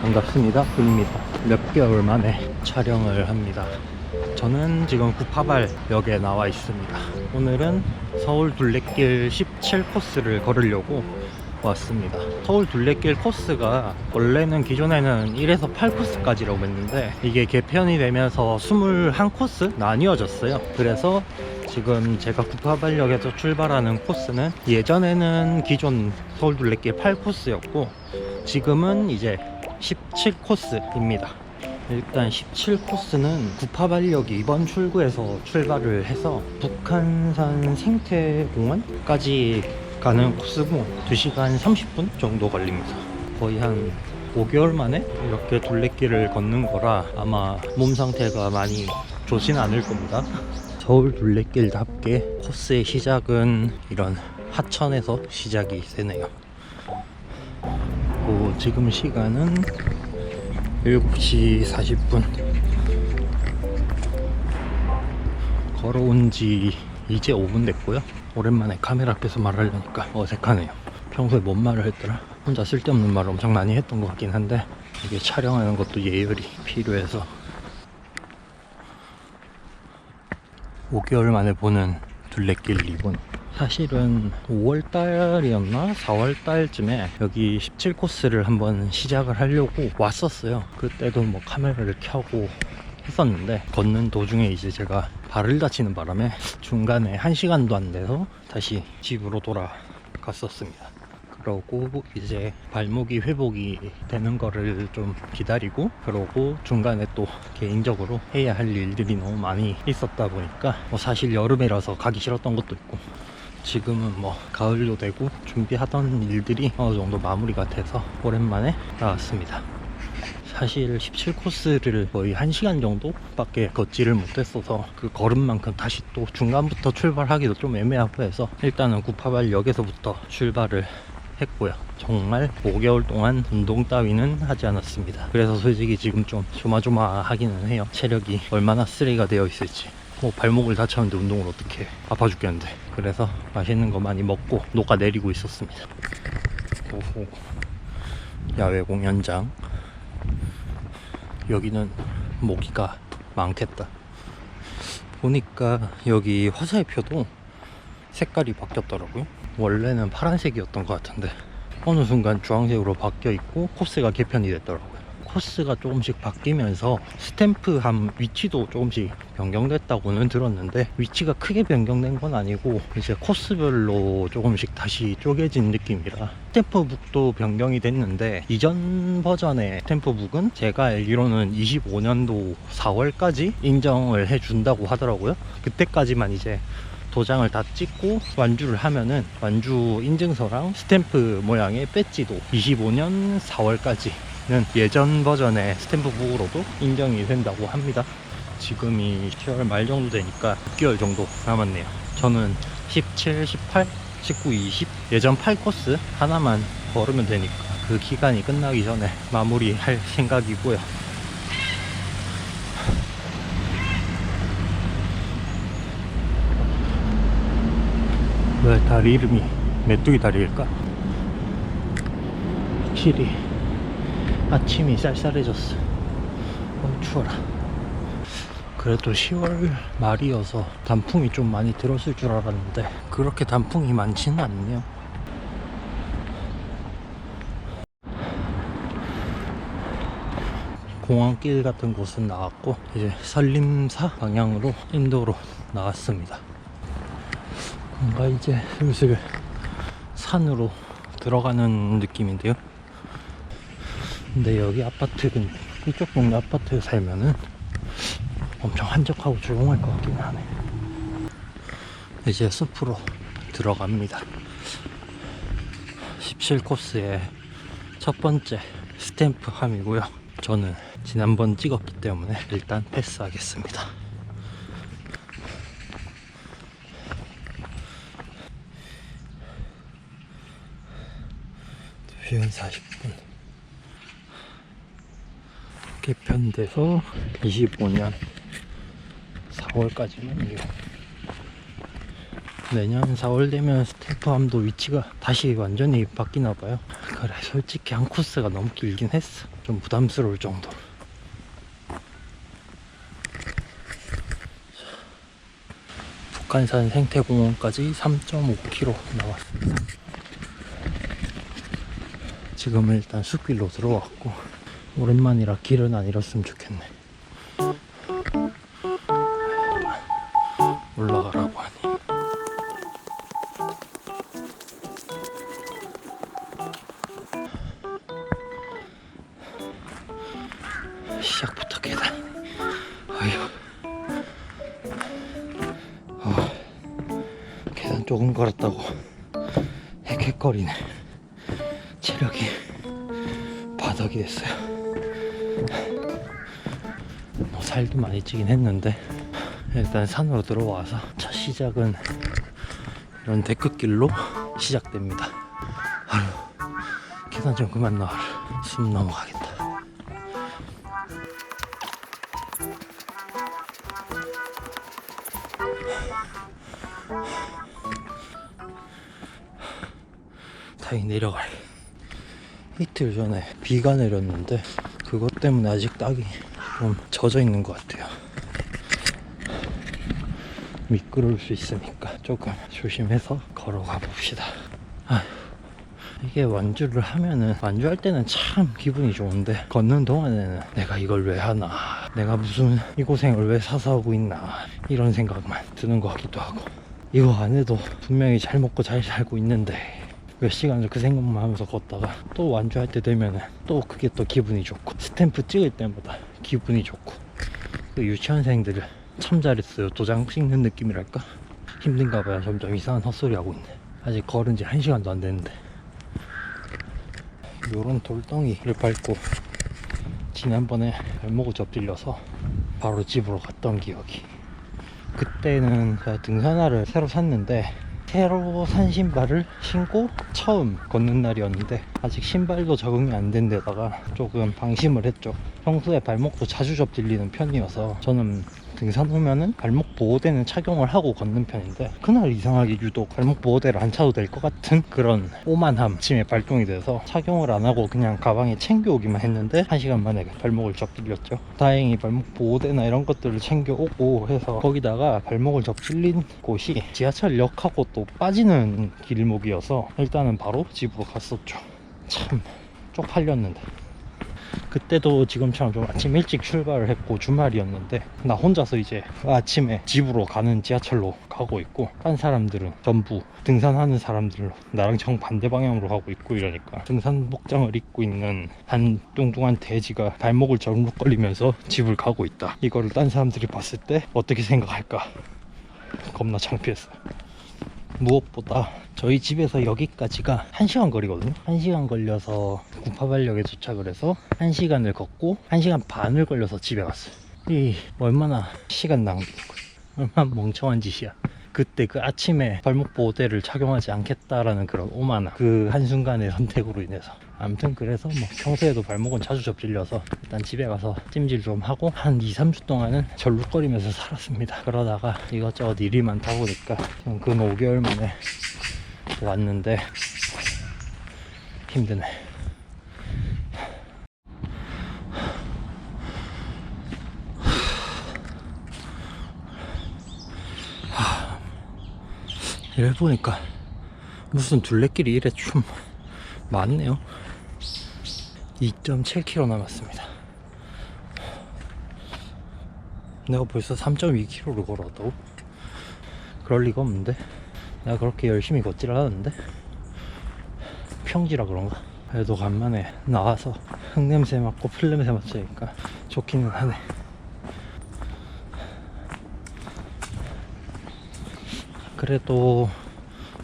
반갑습니다. 군입니다. 몇 개월 만에 촬영을 합니다. 저는 지금 구파발역에 나와 있습니다. 오늘은 서울 둘레길 17 코스를 걸으려고 왔습니다. 서울 둘레길 코스가 원래는 기존에는 1에서 8코스까지라고 했는데 이게 개편이 되면서 21코스 나뉘어졌어요. 그래서 지금 제가 구파발역에서 출발하는 코스는 예전에는 기존 서울 둘레길 8코스였고 지금은 이제 17코스입니다. 일단 17코스는 구파발역이 이번 출구에서 출발을 해서 북한산 생태공원까지 가는 코스고 2시간 30분 정도 걸립니다. 거의 한 5개월 만에 이렇게 둘레길을 걷는 거라 아마 몸 상태가 많이 좋진 않을 겁니다. 서울 둘레길답게 코스의 시작은 이런 하천에서 시작이 되네요. 그리고 지금 시간은 7시 40분 걸어온 지 이제 5분 됐고요 오랜만에 카메라 앞에서 말하려니까 어색하네요. 평소에 뭔 말을 했더라? 혼자 쓸데없는 말을 엄청 많이 했던 것 같긴 한데 이게 촬영하는 것도 예열이 필요해서. 5개월 만에 보는 둘레길 리본. 사실은 5월달이었나? 4월달쯤에 여기 17코스를 한번 시작을 하려고 왔었어요. 그때도 뭐 카메라를 켜고 했었는데 걷는 도중에 이제 제가 발을 다치는 바람에 중간에 1시간도 안 돼서 다시 집으로 돌아갔었습니다 그러고 이제 발목이 회복이 되는 거를 좀 기다리고 그러고 중간에 또 개인적으로 해야 할 일들이 너무 많이 있었다 보니까 뭐 사실 여름이라서 가기 싫었던 것도 있고 지금은 뭐 가을도 되고 준비하던 일들이 어느 정도 마무리가 돼서 오랜만에 나왔습니다. 사실 17코스를 거의 1시간 정도밖에 걷지를 못했어서 그 걸음만큼 다시 또 중간부터 출발하기도 좀 애매하고 해서 일단은 구파발역에서부터 출발을 했고요. 정말 5개월 동안 운동 따위는 하지 않았습니다. 그래서 솔직히 지금 좀 조마조마하기는 해요. 체력이 얼마나 쓰레기가 되어 있을지. 뭐 발목을 다쳤는데 운동을 어떻게 해. 아파 죽겠는데. 그래서 맛있는 거 많이 먹고 녹아내리고 있었습니다. 오호. 야외 공연장. 여기는 모기가 많겠다. 보니까 여기 화살표도 색깔이 바뀌었더라고요. 원래는 파란색이었던 것 같은데 어느 순간 주황색으로 바뀌어 있고 코스가 개편이 됐더라고요. 코스가 조금씩 바뀌면서 스탬프함 위치도 조금씩 변경됐다고는 들었는데 위치가 크게 변경된 건 아니고 이제 코스별로 조금씩 다시 쪼개진 느낌이라 스탬프북도 변경이 됐는데 이전 버전의 스탬프북은 제가 알기로는 25년도 4월까지 인정을 해준다고 하더라고요. 그때까지만 이제 도장을 다 찍고 완주를 하면은 완주 인증서랑 스탬프 모양의 배지도 25년 4월까지 는 예전 버전의 스탬프북으로도 인정이 된다고 합니다. 지금이 10월 말 정도 되니까 6개월 정도 남았네요. 저는 17, 18, 19, 20 예전 8코스 하나만 걸으면 되니까 그 기간이 끝나기 전에 마무리할 생각이고요. 왜 다리 이름이 메뚜기 다리일까? 확실히 아침이 쌀쌀해졌어. 어, 추워라. 그래도 10월 말이어서 단풍이 좀 많이 들었을 줄 알았는데 그렇게 단풍이 많지는 않네요. 공항길 같은 곳은 나왔고 이제 산림사 방향으로 인도로 나왔습니다. 뭔가 이제 슬슬 산으로 들어가는 느낌인데요. 근데 여기 아파트는 이쪽 동네 아파트에 살면은 엄청 한적하고 조용할 것 같긴 하네. 이제 숲으로 들어갑니다. 17코스의 첫 번째 스탬프 함이고요. 저는 지난번 찍었기 때문에 일단 패스하겠습니다. 2시간 40분 개편돼서 25년 4월까지만 이용. 내년 4월 되면 스태프함도 위치가 다시 완전히 바뀌나 봐요. 그래, 솔직히 한 코스가 너무 길긴 했어. 좀 부담스러울 정도로. 북한산 생태공원까지 3.5km 나왔습니다. 지금은 일단 숲길로 들어왔고 오랜만이라 길은 안 잃었으면 좋겠네. 올라가라고 하니. 시작부터 계단이네. 아휴. 아, 계단 조금 걸었다고 헥헥거리네. 체력이 바닥이 됐어요. 뭐 살도 많이 찌긴 했는데 일단 산으로 들어와서 첫 시작은 이런 데크길로 시작됩니다. 아유, 계단 좀 그만 나와라. 숨 넘어가겠다. 다행히 내려가래. 이틀 전에 비가 내렸는데 그것 때문에 아직 땅이 좀 젖어 있는 것 같아요. 미끄러울 수 있으니까 조금 조심해서 걸어가 봅시다. 아휴, 이게 완주를 하면은 완주할 때는 참 기분이 좋은데 걷는 동안에는 내가 이걸 왜 하나 내가 무슨 이 고생을 왜 사서 하고 있나 이런 생각만 드는 것 같기도 하고 이거 안 해도 분명히 잘 먹고 잘 살고 있는데 몇 시간을 그 생각만 하면서 걷다가 또 완주할 때 되면은 또 그게 또 기분이 좋고 스탬프 찍을 때마다 기분이 좋고 그 유치원생들을 참 잘했어요 도장 찍는 느낌이랄까? 힘든가 봐요. 점점 이상한 헛소리 하고 있네. 아직 걸은 지한 시간도 안 됐는데. 요런 돌덩이를 밟고 지난번에 발목을 접질려서 바로 집으로 갔던 기억이. 그때는 제가 등산화를 새로 샀는데 새로 산 신발을 신고 처음 걷는 날이었는데 아직 신발도 적응이 안 된 데다가 조금 방심을 했죠. 평소에 발목도 자주 접질리는 편이어서 저는 등산 오면은 발목 보호대는 착용을 하고 걷는 편인데 그날 이상하게 유독 발목 보호대를 안 차도 될 것 같은 그런 오만함 침에 발동이 돼서 착용을 안 하고 그냥 가방에 챙겨오기만 했는데 한 시간 만에 발목을 접질렸죠. 다행히 발목 보호대나 이런 것들을 챙겨오고 해서 거기다가 발목을 접질린 곳이 지하철역하고 또 빠지는 길목이어서 일단은 바로 집으로 갔었죠. 참 쪽팔렸는데 그때도 지금처럼 좀 아침 일찍 출발을 했고 주말이었는데 나 혼자서 이제 아침에 집으로 가는 지하철로 가고 있고 딴 사람들은 전부 등산하는 사람들로 나랑 정반대 방향으로 가고 있고 이러니까 등산 복장을 입고 있는 한 뚱뚱한 돼지가 발목을 절룩거리면서 집을 가고 있다. 이거를 딴 사람들이 봤을 때 어떻게 생각할까? 겁나 창피했어 무엇보다 저희 집에서 여기까지가 1시간 거리거든요. 1시간 걸려서 구파발역에 도착을 해서 1시간을 걷고 1시간 반을 걸려서 집에 갔어요. 이 얼마나 시간 거야 얼마나 멍청한 짓이야 그때 그 아침에 발목 보호대를 착용하지 않겠다라는 그런 오만함 그 한순간의 선택으로 인해서. 아무튼 그래서 뭐 평소에도 발목은 자주 접질려서 일단 집에 가서 찜질 좀 하고 한 2, 3주 동안은 절룩거리면서 살았습니다. 그러다가 이것저것 일이 많다 보니까 지금 근 5개월 만에 왔는데 힘드네 이래 보니까 무슨 둘레길이 이래 좀 많네요 2.7km 남았습니다 내가 벌써 3.2km를 걸어왔다고? 그럴 리가 없는데 내가 그렇게 열심히 걷지를 않았는데 평지라 그런가? 그래도 간만에 나와서 흙냄새 맡고 풀냄새 맡으니까 좋기는 하네 그래도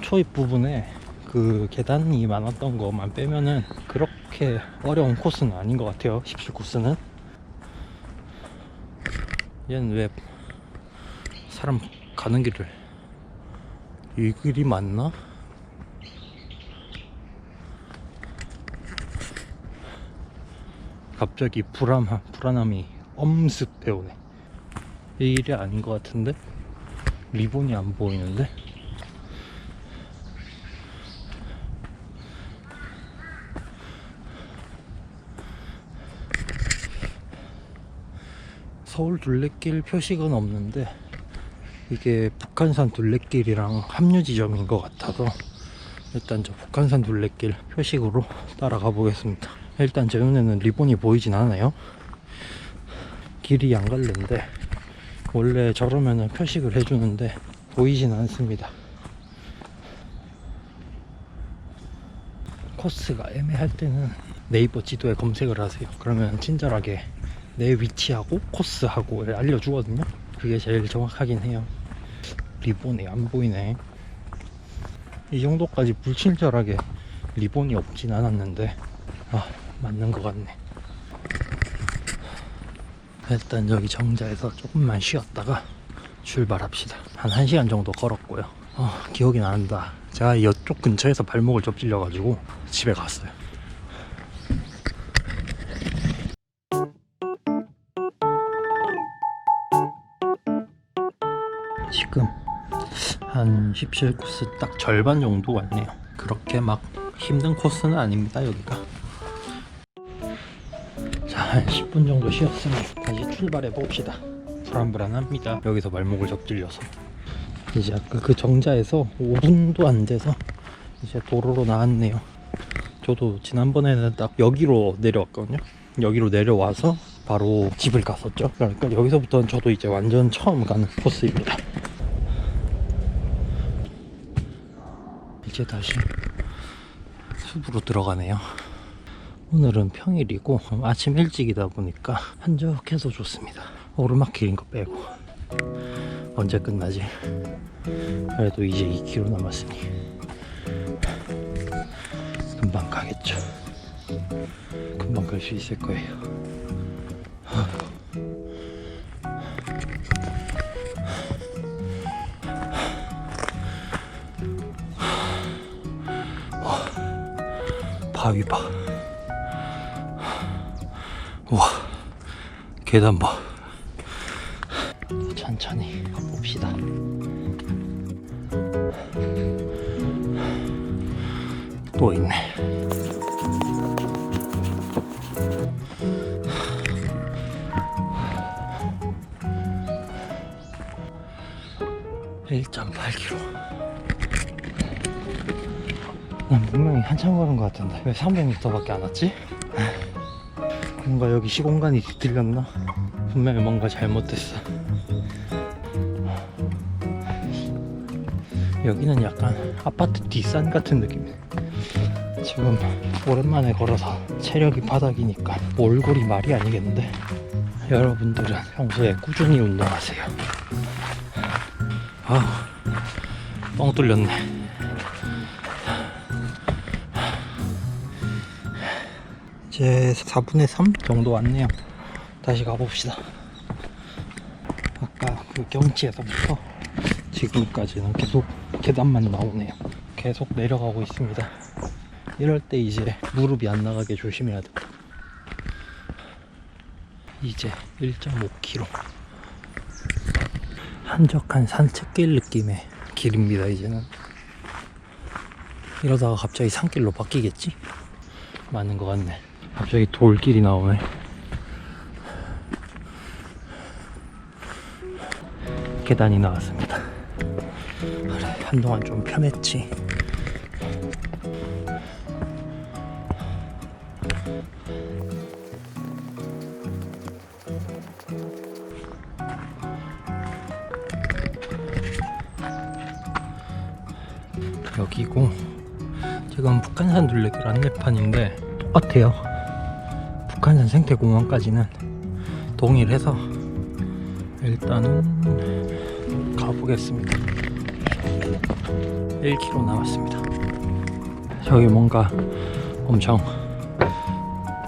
초입 부분에 그 계단이 많았던 것만 빼면은 그렇게 어려운 코스는 아닌 것 같아요 17 코스는 얘는 왜 사람 가는 길을 이 길이 맞나? 갑자기 불안함, 불안함이 엄습 배우네. 이 일이 아닌 것 같은데? 리본이 안 보이는데? 서울 둘레길 표식은 없는데 이게 북한산 둘레길이랑 합류 지점인 것 같아서 일단 저 북한산 둘레길 표식으로 따라가 보겠습니다. 일단 제 눈에는 리본이 보이진 않아요. 길이 양갈래인데 원래 저러면은 표식을 해주는데 보이진 않습니다. 코스가 애매할 때는 네이버 지도에 검색을 하세요. 그러면 친절하게 내 위치하고 코스하고 알려주거든요. 그게 제일 정확하긴 해요. 리본이 안 보이네. 이 정도까지 불친절하게 리본이 없진 않았는데, 아, 맞는 것 같네. 일단 여기 정자에서 조금만 쉬었다가 출발합시다. 한 1시간 정도 걸었고요. 어, 기억이 난다. 제가 이쪽 근처에서 발목을 접질려 가지고 집에 갔어요. 지금 한 17코스 딱 절반 정도 왔네요. 그렇게 막 힘든 코스는 아닙니다, 여기가. 자, 한 10분 정도 쉬었으니 다시 출발해 봅시다. 불안불안합니다. 여기서 발목을 접질려서. 이제 아까 그 정자에서 5분도 안 돼서 이제 도로로 나왔네요. 저도 지난번에는 딱 여기로 내려왔거든요. 여기로 내려와서 바로 집을 갔었죠. 그러니까 여기서부터는 저도 이제 완전 처음 가는 코스입니다. 이제 다시 숲으로 들어가네요. 오늘은 평일이고 아침 일찍이다 보니까 한적해서 좋습니다. 오르막길인 거 빼고 언제 끝나지? 그래도 이제 2km 남았으니 금방 가겠죠. 금방 갈 수 있을 거예요. 바위 봐. 계단 봐. 천천히 가봅시다. 또 있네. (1.8km) 난 분명히 한참 걸은 것 같은데 왜 300m밖에 안 왔지? 뭔가 여기 시공간이 뒤틀렸나? 분명히 뭔가 잘못됐어. 여기는 약간 아파트 뒷산 같은 느낌이네. 지금 오랜만에 걸어서 체력이 바닥이니까 몰골이 말이 아니겠는데 여러분들은 평소에 꾸준히 운동하세요. 아, 뻥 뚫렸네. 이제 4분의 3 정도 왔네요. 다시 가봅시다. 아까 그 경치에서부터 지금까지는 계속 계단만 나오네요. 계속 내려가고 있습니다. 이럴 때 이제 무릎이 안 나가게 조심해야 돼. 이제 1.5km. 한적한 산책길 느낌의 길입니다, 이제는. 이러다가 갑자기 산길로 바뀌겠지? 맞는 것 같네. 갑자기 돌길이 나오네. 계단이 나왔습니다. 한동안 좀 편했지. 여기고 지금 북한산 둘레길 안내판인데 똑같아요. 생태공원까지는 동일해서 일단은 가보겠습니다. 1km 남았습니다. 저기 뭔가 엄청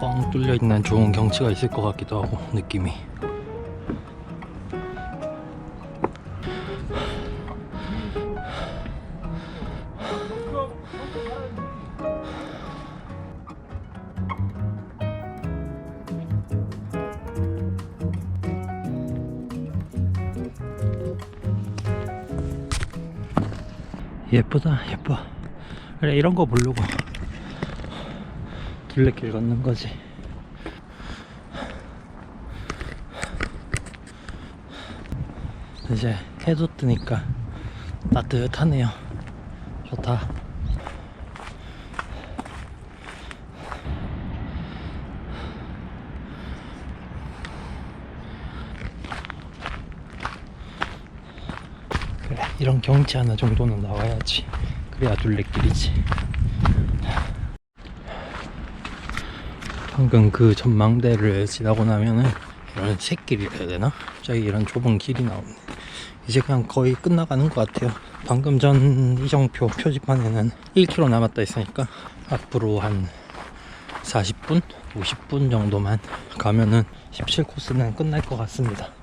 뻥 뚫려 있는 좋은 경치가 있을 것 같기도 하고 느낌이. 이런 거 보려고 둘레길 걷는 거지. 이제 해도 뜨니까 따뜻하네요. 좋다. 그래 이런 경치 하나 정도는 나와야지 그래야 둘레길이지 방금 그 전망대를 지나고 나면은 이런 새길이 돼야 되나? 갑자기 이런 좁은 길이 나오네 이제 그냥 거의 끝나가는 것 같아요 방금 전 이정표 표지판에는 1km 남았다 했으니까 앞으로 한 40분? 50분 정도만 가면은 17코스는 끝날 것 같습니다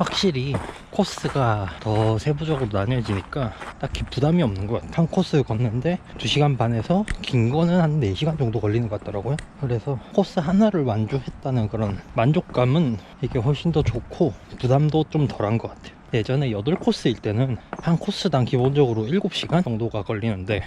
확실히 코스가 더 세부적으로 나뉘어지니까 딱히 부담이 없는 것 같아요. 한 코스 걷는데 2시간 반에서 긴 거는 한 4시간 정도 걸리는 것 같더라고요. 그래서 코스 하나를 완주했다는 그런 만족감은 이게 훨씬 더 좋고 부담도 좀 덜한 것 같아요. 예전에 8코스일 때는 한 코스당 기본적으로 7시간 정도가 걸리는데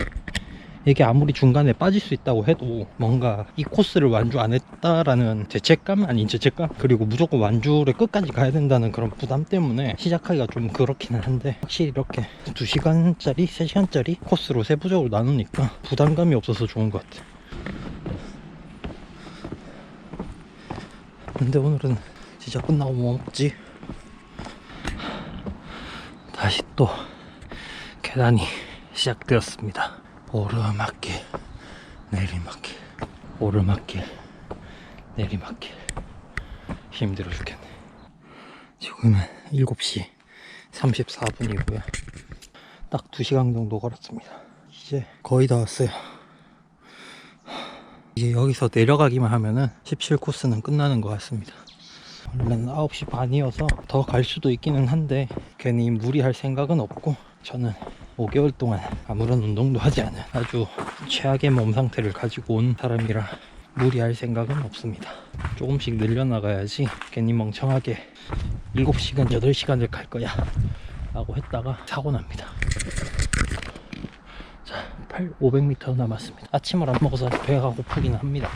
이게 아무리 중간에 빠질 수 있다고 해도 뭔가 이 코스를 완주 안 했다라는 죄책감 아닌 죄책감 그리고 무조건 완주를 끝까지 가야 된다는 그런 부담 때문에 시작하기가 좀 그렇기는 한데 확실히 이렇게 2시간짜리 3시간짜리 코스로 세부적으로 나누니까 부담감이 없어서 좋은 것 같아 근데 오늘은 진짜 끝나고 뭐 먹지? 다시 또 계단이 시작되었습니다. 오르막길, 내리막길, 오르막길, 내리막길. 힘들어 죽겠네. 지금은 7시 34분이고요. 딱 2시간 정도 걸었습니다. 이제 거의 다 왔어요. 이제 여기서 내려가기만 하면은 17코스는 끝나는 것 같습니다. 원래는 9시 반이어서 더 갈 수도 있기는 한데 괜히 무리할 생각은 없고 저는 5개월 동안 아무런 운동도 하지 않은 아주 최악의 몸 상태를 가지고 온 사람이라 무리할 생각은 없습니다. 조금씩 늘려나가야지 괜히 멍청하게 7시간, 8시간을 갈 거야 라고 했다가 사고 납니다. 자, 8, 500m 남았습니다. 아침을 안 먹어서 배가 고프긴 합니다.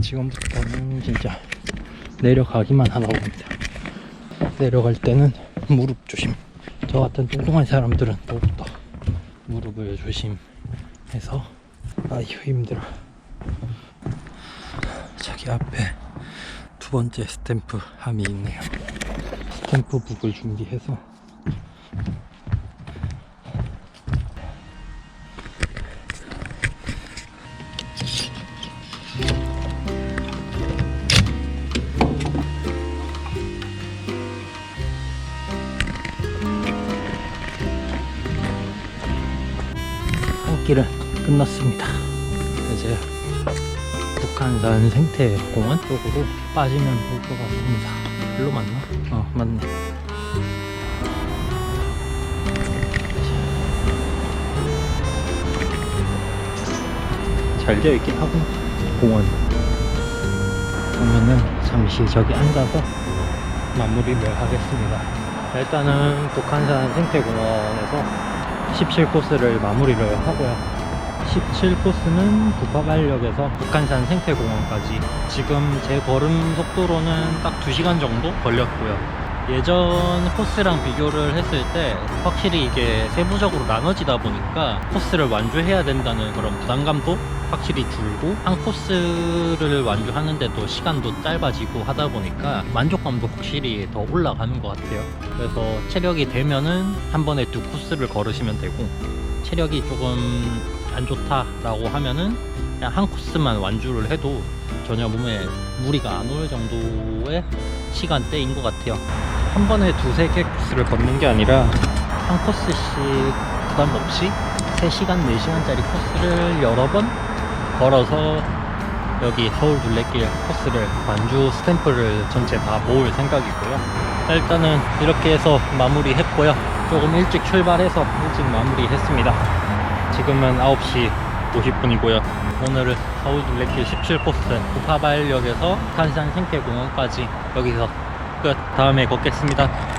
지금부터는 진짜 내려가기만 하나 봅니다. 내려갈 때는 무릎 조심. 저 같은 뚱뚱한 사람들은 뭐부터 무릎을 조심해서 아휴 힘들어. 저기 앞에 두 번째 스탬프 함이 있네요. 스탬프 북을 준비해서 한 끼를 끝났습니다. 이제 북한산 생태공원 쪽으로 빠지면 볼 것 같습니다. 일로 맞나? 어, 맞네. 잘 되어 있긴 하고 공원 그러면은 잠시 저기 앉아서 마무리를 하겠습니다. 일단은 북한산 생태공원에서 17코스를 마무리를 하고요. 17코스는 부파발역에서 북한산 생태공원까지 지금 제 걸음 속도로는 딱 2시간 정도 걸렸고요. 예전 코스랑 비교를 했을 때 확실히 이게 세부적으로 나눠지다 보니까 코스를 완주해야 된다는 그런 부담감도 확실히 줄고 한 코스를 완주하는데도 시간도 짧아지고 하다 보니까 만족감도 확실히 더 올라가는 것 같아요. 그래서 체력이 되면은 한 번에 두 코스를 걸으시면 되고 체력이 조금 안 좋다라고 하면은 그냥 한 코스만 완주를 해도 전혀 몸에 무리가 안 올 정도의 시간대인 것 같아요. 한 번에 두세 개 코스를 걷는 게 아니라 한 코스씩 부담 없이 3시간, 4시간짜리 코스를 여러 번 걸어서 여기 서울 둘레길 코스를 완주 스탬프를 전체 다 모을 생각이고요. 일단은 이렇게 해서 마무리 했고요. 조금 일찍 출발해서 일찍 마무리 했습니다. 지금은 9시 50분이고요. 오늘은 서울 둘레길 17코스 부파발역에서 탄산 생태공원까지 여기서 끝. 다음에 걷겠습니다.